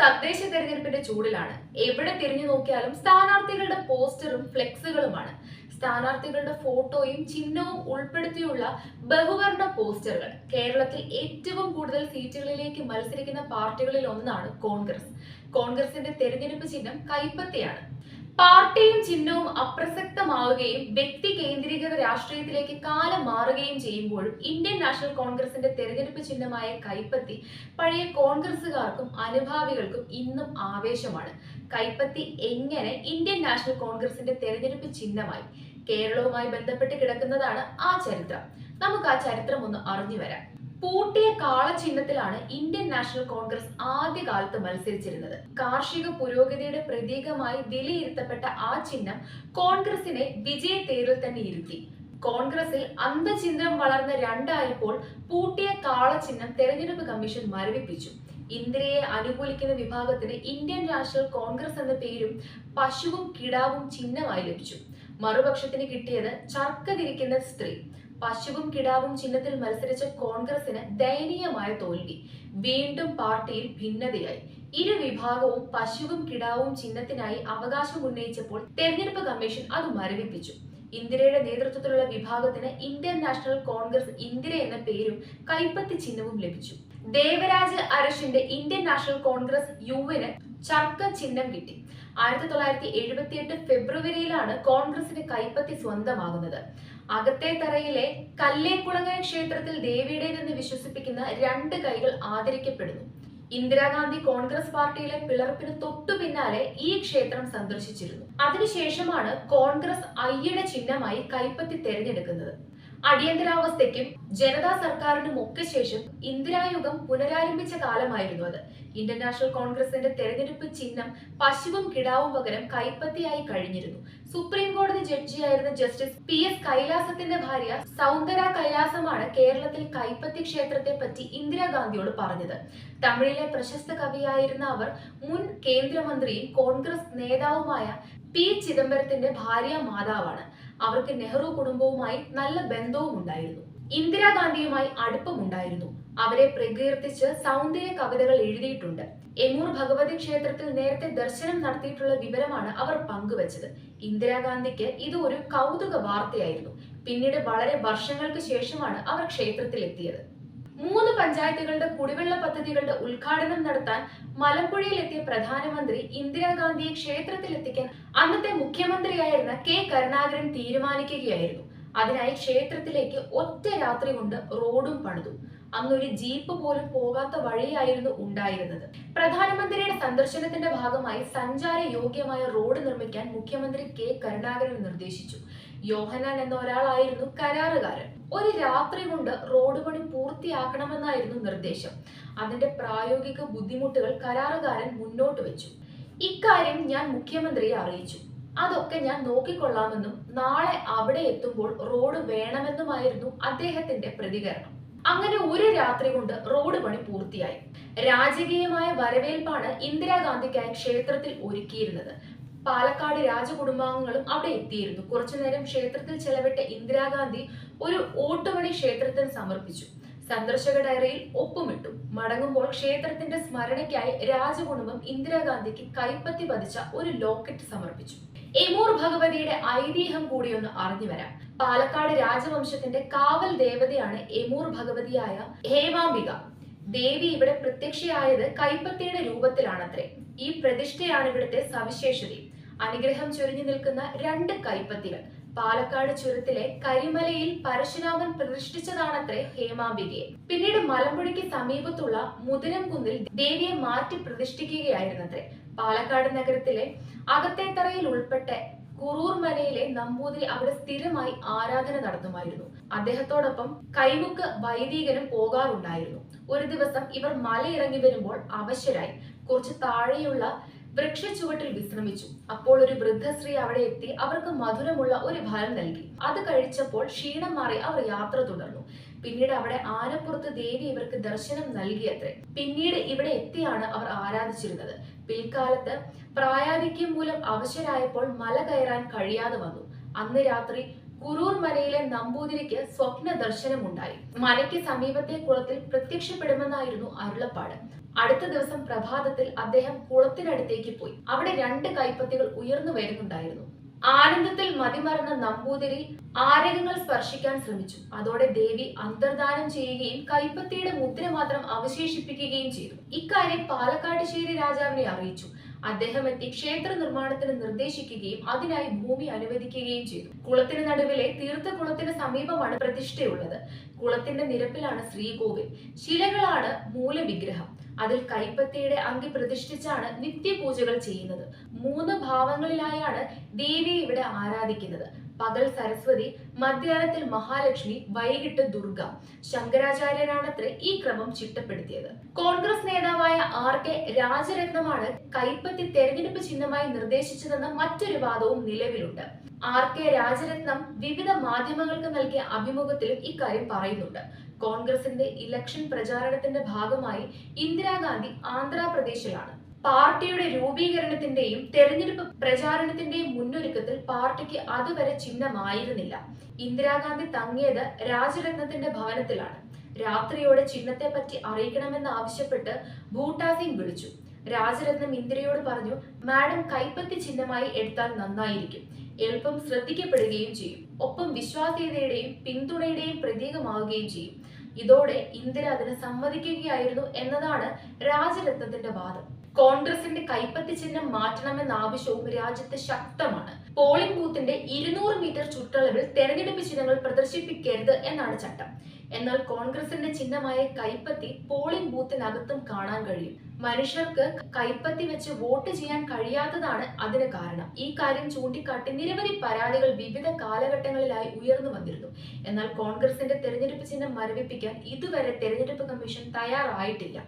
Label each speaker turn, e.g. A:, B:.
A: തദ്ദേശ തെരഞ്ഞെടുപ്പിന്റെ ചൂടിലാണ്. എവിടെ തിരിഞ്ഞു നോക്കിയാലും സ്ഥാനാർത്ഥികളുടെ പോസ്റ്ററും ഫ്ലെക്സുകളുമാണ്. സ്ഥാനാർത്ഥികളുടെ ഫോട്ടോയും ചിഹ്നവും ഉൾപ്പെടുത്തിയുള്ള ബഹുവർണ പോസ്റ്ററുകൾ. കേരളത്തിൽ ഏറ്റവും കൂടുതൽ സീറ്റുകളിലേക്ക് മത്സരിക്കുന്ന പാർട്ടികളിൽ ഒന്നാണ് കോൺഗ്രസ്. കോൺഗ്രസിന്റെ തെരഞ്ഞെടുപ്പ് ചിഹ്നം കൈപ്പത്തിയാണ്. പാർട്ടിയും ചിഹ്നവും അപ്രസക്തമാവുകയും വ്യക്തി കേന്ദ്രീകൃത രാഷ്ട്രീയത്തിലേക്ക് കാലം മാറുകയും ചെയ്യുമ്പോഴും ഇന്ത്യൻ നാഷണൽ കോൺഗ്രസിന്റെ തെരഞ്ഞെടുപ്പ് ചിഹ്നമായ കൈപ്പത്തി പഴയ കോൺഗ്രസുകാർക്കും അനുഭാവികൾക്കും ഇന്നും ആവേശമാണ്. കൈപ്പത്തി എങ്ങനെ ഇന്ത്യൻ നാഷണൽ കോൺഗ്രസിന്റെ തെരഞ്ഞെടുപ്പ് ചിഹ്നമായി കേരളവുമായി ബന്ധപ്പെട്ട് കിടക്കുന്നതാണ് ആ ചരിത്രം. നമുക്ക് ആ ചരിത്രം ഒന്ന് അറിഞ്ഞു വരാം പൂട്ടിയ കാളചിഹ്നത്തിലാണ് ഇന്ത്യൻ നാഷണൽ കോൺഗ്രസ് ആദ്യകാലത്ത് മത്സരിച്ചിരുന്നത്. കാർഷിക പുരോഗതിയുടെ പ്രതീകമായി വിലയിരുത്തപ്പെട്ട ആ ചിഹ്നം കോൺഗ്രസിനെ വിജയത്തേരിൽ തന്നെ ഇരുത്തി. കോൺഗ്രസിൽ അന്ധചിഹ്നം വളർന്ന രണ്ടായപ്പോൾ പൂട്ടിയ കാളചിഹ്നം തെരഞ്ഞെടുപ്പ് കമ്മീഷൻ മരവിപ്പിച്ചു. ഇന്ദിരയെ അനുകൂലിക്കുന്ന വിഭാഗത്തിന് ഇന്ത്യൻ നാഷണൽ കോൺഗ്രസ് എന്ന പേരും പശുവും കിടാവും ചിഹ്നമായി ലഭിച്ചു. മറുപക്ഷത്തിന് കിട്ടിയത് ചർക്ക തിരിക്കുന്ന സ്ത്രീ. പശുവും കിടാവും ചിഹ്നത്തിൽ മത്സരിച്ച കോൺഗ്രസിന് ദയനീയമായ തോൽവി. വീണ്ടും പാർട്ടിയിൽ ഭിന്നതയായി. ഇരു വിഭാഗവും പശുവും കിടാവും ചിഹ്നത്തിനായി അവകാശം ഉന്നയിച്ചപ്പോൾ തെരഞ്ഞെടുപ്പ് കമ്മീഷൻ അത് മരവിപ്പിച്ചു. ഇന്ദിരയുടെ നേതൃത്വത്തിലുള്ള വിഭാഗത്തിന് ഇന്ത്യൻ നാഷണൽ കോൺഗ്രസ് ഇന്ദിര എന്ന പേരും കൈപ്പത്തി ചിഹ്നവും ലഭിച്ചു. ദേവരാജ് അരശിന്റെ ഇന്ത്യൻ നാഷണൽ കോൺഗ്രസ് യുവിന് ചർക്ക ചിഹ്നം കിട്ടി. ആയിരത്തി തൊള്ളായിരത്തി എഴുപത്തിയെട്ട് ഫെബ്രുവരിയിലാണ് കോൺഗ്രസിന് കൈപ്പത്തി സ്വന്തമാകുന്നത്. അകത്തെ തറയിലെ കല്ലേക്കുളങ്ങര ക്ഷേത്രത്തിൽ ദേവിയുടേതെന്ന് വിശ്വസിപ്പിക്കുന്ന രണ്ട് കൈകൾ ആദരിക്കപ്പെടുന്നു. ഇന്ദിരാഗാന്ധി കോൺഗ്രസ് പാർട്ടിയിലെ പിളർപ്പിന് തൊട്ടു പിന്നാലെ ഈ ക്ഷേത്രം സന്ദർശിച്ചിരുന്നു. അതിനുശേഷമാണ് കോൺഗ്രസ് ഐയുടെ ചിഹ്നമായി കൈപ്പത്തി തെരഞ്ഞെടുക്കുന്നത്. അടിയന്തരാവസ്ഥയ്ക്കും ജനതാ സർക്കാരിനും ഒക്കെ ശേഷം ഇന്ദിരായുഗം പുനരാരംഭിച്ച കാലമായിരുന്നു അത്. ഇന്റർനാഷണൽ നാഷണൽ കോൺഗ്രസിന്റെ തെരഞ്ഞെടുപ്പ് ചിഹ്നം പശുവും കിടാവും പകരം കൈപ്പത്തിയായി കഴിഞ്ഞിരുന്നു. സുപ്രീം കോടതി ജഡ്ജിയായിരുന്ന ജസ്റ്റിസ് പി എസ് കൈലാസത്തിന്റെ ഭാര്യ സൗന്ദര കൈലാസമാണ് കേരളത്തിൽ കൈപ്പത്തി ക്ഷേത്രത്തെ പറ്റി ഇന്ദിരാഗാന്ധിയോട് പറഞ്ഞത്. തമിഴിലെ പ്രശസ്ത കവിയായിരുന്ന അവർ മുൻ കേന്ദ്രമന്ത്രിയും കോൺഗ്രസ് നേതാവുമായ പി ചിദംബരത്തിന്റെ ഭാര്യ മാതാവാണ്. അവർക്ക് നെഹ്റു കുടുംബവുമായി നല്ല ബന്ധവും ഉണ്ടായിരുന്നു ഇന്ദിരാഗാന്ധിയുമായി അടുപ്പമുണ്ടായിരുന്നു. അവരെ പ്രകീർത്തിച്ച് സൗന്ദര്യ കവിതകൾ എഴുതിയിട്ടുണ്ട്. എമൂർ ഭഗവതി ക്ഷേത്രത്തിൽ നേരത്തെ ദർശനം നടത്തിയിട്ടുള്ള വിവരമാണ് അവർ പങ്കുവച്ചത്. ഇന്ദിരാഗാന്ധിക്ക് ഇത് ഒരു കൗതുക വാർത്തയായിരുന്നു. പിന്നീട് വളരെ വർഷങ്ങൾക്ക് ശേഷമാണ് അവർ ക്ഷേത്രത്തിൽ എത്തിയത് മൂന്ന് പഞ്ചായത്തുകളുടെ കുടിവെള്ള പദ്ധതികളുടെ ഉദ്ഘാടനം നടത്താൻ മലമ്പുഴയിലെത്തിയ പ്രധാനമന്ത്രി ഇന്ദിരാഗാന്ധിയെ ക്ഷേത്രത്തിൽ എത്തിക്കാൻ അന്നത്തെ മുഖ്യമന്ത്രിയായിരുന്ന കെ കരുണാകരൻ തീരുമാനിക്കുകയായിരുന്നു. അതിനായി ക്ഷേത്രത്തിലേക്ക് ഒറ്റ രാത്രി കൊണ്ട് റോഡും പണിതു. അന്നൊരു ജീപ്പ് പോലും പോകാത്ത വഴിയായിരുന്നു ഉണ്ടായിരുന്നത്. പ്രധാനമന്ത്രിയുടെ സന്ദർശനത്തിന്റെ ഭാഗമായി സഞ്ചാര യോഗ്യമായ റോഡ് നിർമ്മിക്കാൻ മുഖ്യമന്ത്രി കെ. കരുണാകരൻ നിർദ്ദേശിച്ചു. യോഹനാൻ എന്ന ഒരാളായിരുന്നു കരാറുകാരൻ. ഒരു രാത്രി കൊണ്ട് റോഡ് പണി പൂർത്തിയാക്കണമെന്നായിരുന്നു നിർദ്ദേശം. അതിന്റെ പ്രായോഗിക ബുദ്ധിമുട്ടുകൾ കരാറുകാരൻ മുന്നോട്ട് വെച്ചു. ഇക്കാര്യം ഞാൻ മുഖ്യമന്ത്രിയെ അറിയിച്ചു. അതൊക്കെ ഞാൻ നോക്കിക്കൊള്ളാമെന്നും നാളെ അവിടെ എത്തുമ്പോൾ റോഡ് വേണമെന്നുമായിരുന്നു അദ്ദേഹത്തിന്റെ പ്രതികരണം. അങ്ങനെ ഒരു രാത്രി കൊണ്ട് റോഡ് പണി പൂർത്തിയായി. രാജകീയമായ വരവേൽപ്പാണ് ഇന്ദിരാഗാന്ധിക്കായി ക്ഷേത്രത്തിൽ ഒരുക്കിയിരുന്നത്. പാലക്കാട് രാജകുടുംബാംഗങ്ങളും അവിടെ എത്തിയിരുന്നു. കുറച്ചുനേരം ക്ഷേത്രത്തിൽ ചെലവിട്ട ഇന്ദിരാഗാന്ധി ഒരു ഓട്ടുമണി ക്ഷേത്രത്തിന് സമർപ്പിച്ചു. സന്ദർശക ഡയറിയിൽ ഒപ്പുമിട്ടു. മടങ്ങുമ്പോൾ ക്ഷേത്രത്തിന്റെ സ്മരണയ്ക്കായി രാജകുടുംബം ഇന്ദിരാഗാന്ധിക്ക് കൈപ്പത്തി പതിച്ച ഒരു ലോക്കറ്റ് സമർപ്പിച്ചു. എമൂർ ഭഗവതിയുടെ ഐതിഹ്യം കൂടി ഒന്ന് അറിഞ്ഞു വരാം. പാലക്കാട് രാജവംശത്തിന്റെ കാവൽ ദേവതയാണ് എമൂർ ഭഗവതിയായ ഹേമാംബിക. ദേവി ഇവിടെ പ്രത്യക്ഷയായത് കൈപ്പത്തിയുടെ രൂപത്തിലാണത്രേ. ഈ പ്രതിഷ്ഠയാണ് ഇവിടുത്തെ സവിശേഷതയും. അനുഗ്രഹം ചൊരിഞ്ഞു നിൽക്കുന്ന രണ്ട് കൈപ്പത്തികൾ. പാലക്കാട് ചുരത്തിലെ കരിമലയിൽ പരശുരാമൻ പ്രതിഷ്ഠിച്ചതാണത്രേ ഹേമാംബികയെ പിന്നീട് മലമ്പുഴയ്ക്ക് സമീപത്തുള്ള മുതിരംകുന്നിൽ ദേവിയെ മാറ്റി പ്രതിഷ്ഠിക്കുകയായിരുന്നത്രേ. പാലക്കാട് നഗരത്തിലെ അകത്തേത്തറയിൽ ഉൾപ്പെട്ട കുറൂർ മലയിലെ നമ്പൂതിരി അവിടെ സ്ഥിരമായി ആരാധന നടത്തുമായിരുന്നു. അദ്ദേഹത്തോടൊപ്പം കൈമുക്ക് വൈദികനും പോകാറുണ്ടായിരുന്നു. ഒരു ദിവസം ഇവർ മലയിറങ്ങി വരുമ്പോൾ അവശരായി കുറച്ച് താഴെയുള്ള വൃക്ഷച്ചുവട്ടിൽ വിശ്രമിച്ചു. അപ്പോൾ ഒരു വൃദ്ധശ്രീ അവിടെ എത്തി അവർക്ക് മധുരമുള്ള ഒരു ഫലം നൽകി. അത് കഴിച്ചപ്പോൾ ക്ഷീണം മാറി അവർ യാത്ര തുടർന്നു. പിന്നീട് അവിടെ ആനപ്പുറത്ത് ദേവി ഇവർക്ക് ദർശനം നൽകിയത്രേ. പിന്നീട് ഇവിടെ എത്തിയാണ് അവർ ആരാധിച്ചിരുന്നത്. പിൽക്കാലത്ത് പ്രായാധിക്യം മൂലം അവശരായപ്പോൾ മല കയറാൻ കഴിയാതെ വന്നു. അന്ന് രാത്രി കുറൂർ മലയിലെ നമ്പൂതിരിക്ക് സ്വപ്ന ദർശനമുണ്ടായി. മലയ്ക്ക് സമീപത്തെ കുളത്തിൽ പ്രത്യക്ഷപ്പെടുമെന്നായിരുന്നു അരുളപ്പാട്. അടുത്ത ദിവസം പ്രഭാതത്തിൽ അദ്ദേഹം കുളത്തിനടുത്തേക്ക് പോയി. അവിടെ രണ്ട് കൈപ്പത്തികൾ ഉയർന്നു വരുന്നുണ്ടായിരുന്നു. ആനന്ദത്തിൽ മതിമറന്ന നമ്പൂതിരി ആരകങ്ങൾ സ്പർശിക്കാൻ ശ്രമിച്ചു. അതോടെ ദേവി അന്തർദാനം ചെയ്യുകയും കൈപ്പത്തിയുടെ മുദ്ര മാത്രം അവശേഷിപ്പിക്കുകയും ചെയ്തു. ഇക്കാര്യം പാലക്കാട്ടുശ്ശേരി രാജാവിനെ അറിയിച്ചു. അദ്ദേഹം എത്തി ക്ഷേത്ര നിർമ്മാണത്തിന് നിർദ്ദേശിക്കുകയും അതിനായി ഭൂമി അനുവദിക്കുകയും ചെയ്തു. കുളത്തിന് നടുവിലെ തീർത്ഥകുളത്തിന് സമീപമാണ് പ്രതിഷ്ഠയുള്ളത്. കുളത്തിന്റെ നിരപ്പിലാണ് ശ്രീകോവിൽ. ശിലകളാണ് മൂലവിഗ്രഹം. അതിൽ കൈപ്പത്തിയുടെ അങ്കി പ്രതിഷ്ഠിച്ചാണ് നിത്യപൂജകൾ ചെയ്യുന്നത്. മൂന്ന് ഭാവങ്ങളിലായാണ് ദേവി ഇവിടെ ആരാധിക്കുന്നത്. പകൽ സരസ്വതി മധ്യാഹ്നത്തിൽ മഹാലക്ഷ്മി വൈകിട്ട് ദുർഗ. ശങ്കരാചാര്യരാണത്രേ ഈ ക്രമം ചിട്ടപ്പെടുത്തിയത്. കോൺഗ്രസ് നേതാവായ ആർ കെ രാജരത്നമാണ് കൈപ്പത്തി തെരഞ്ഞെടുപ്പ് ചിഹ്നമായി നിർദ്ദേശിച്ചതെന്ന മറ്റൊരു വാദവും നിലവിലുണ്ട്. ആർ കെ രാജരത്നം വിവിധ മാധ്യമങ്ങൾക്ക് നൽകിയ അഭിമുഖത്തിലും ഇക്കാര്യം പറയുന്നുണ്ട്. കോൺഗ്രസിന്റെ ഇലക്ഷൻ പ്രചാരണത്തിന്റെ ഭാഗമായി ഇന്ദിരാഗാന്ധി ആന്ധ്രാപ്രദേശിലാണ്. പാർട്ടിയുടെ രൂപീകരണത്തിന്റെയും തെരഞ്ഞെടുപ്പ് പ്രചാരണത്തിന്റെയും മുന്നൊരുക്കത്തിൽ പാർട്ടിക്ക് അതുവരെ ചിഹ്നമായിരുന്നില്ല. ഇന്ദിരാഗാന്ധി തങ്ങിയത് രാജരത്നത്തിന്റെ ഭവനത്തിലാണ്. രാത്രിയോടെ ചിഹ്നത്തെ പറ്റി അറിയിക്കണമെന്ന് ആവശ്യപ്പെട്ട് ബൂട്ടാ സിംഗ് വിളിച്ചു. രാജരത്നം ഇന്ദിരയോട് പറഞ്ഞു മാഡം കൈപ്പത്തി ചിഹ്നമായി എടുത്താൽ നന്നായിരിക്കും. എളുപ്പം ശ്രദ്ധിക്കപ്പെടുകയും ചെയ്യും. ഒപ്പം വിശ്വാസ്യതയുടെയും പിന്തുണയുടെയും പ്രതീകമാവുകയും ചെയ്യും. ഇതോടെ ഇന്ദിര അതിന് സമ്മതിക്കുകയായിരുന്നു എന്നതാണ് രാജരത്നത്തിന്റെ വാദം. കോൺഗ്രസിന്റെ കൈപ്പത്തി ചിഹ്നം മാറ്റണമെന്ന ആവശ്യവും രാജ്യത്ത് ശക്തമാണ്. പോളിംഗ് ബൂത്തിന്റെ ഇരുന്നൂറ് മീറ്റർ ചുറ്റളവിൽ തെരഞ്ഞെടുപ്പ് ചിഹ്നങ്ങൾ പ്രദർശിപ്പിക്കരുത് എന്നാണ് ചട്ടം. എന്നാൽ കോൺഗ്രസിന്റെ ചിഹ്നമായ കൈപ്പത്തി പോളിംഗ് ബൂത്തിനകത്തും കാണാൻ കഴിയും. മനുഷ്യർക്ക് കൈപ്പത്തി വെച്ച് വോട്ട് ചെയ്യാൻ കഴിയാത്തതാണ് അതിന് കാരണം. ഈ കാര്യം ചൂണ്ടിക്കാട്ടി നിരവധി പരാതികൾ വിവിധ കാലഘട്ടങ്ങളിലായി ഉയർന്നു വന്നിരുന്നു. എന്നാൽ കോൺഗ്രസിന്റെ തെരഞ്ഞെടുപ്പ് ചിഹ്നം മരവിപ്പിക്കാൻ ഇതുവരെ തെരഞ്ഞെടുപ്പ് കമ്മീഷൻ തയ്യാറായിട്ടില്ല.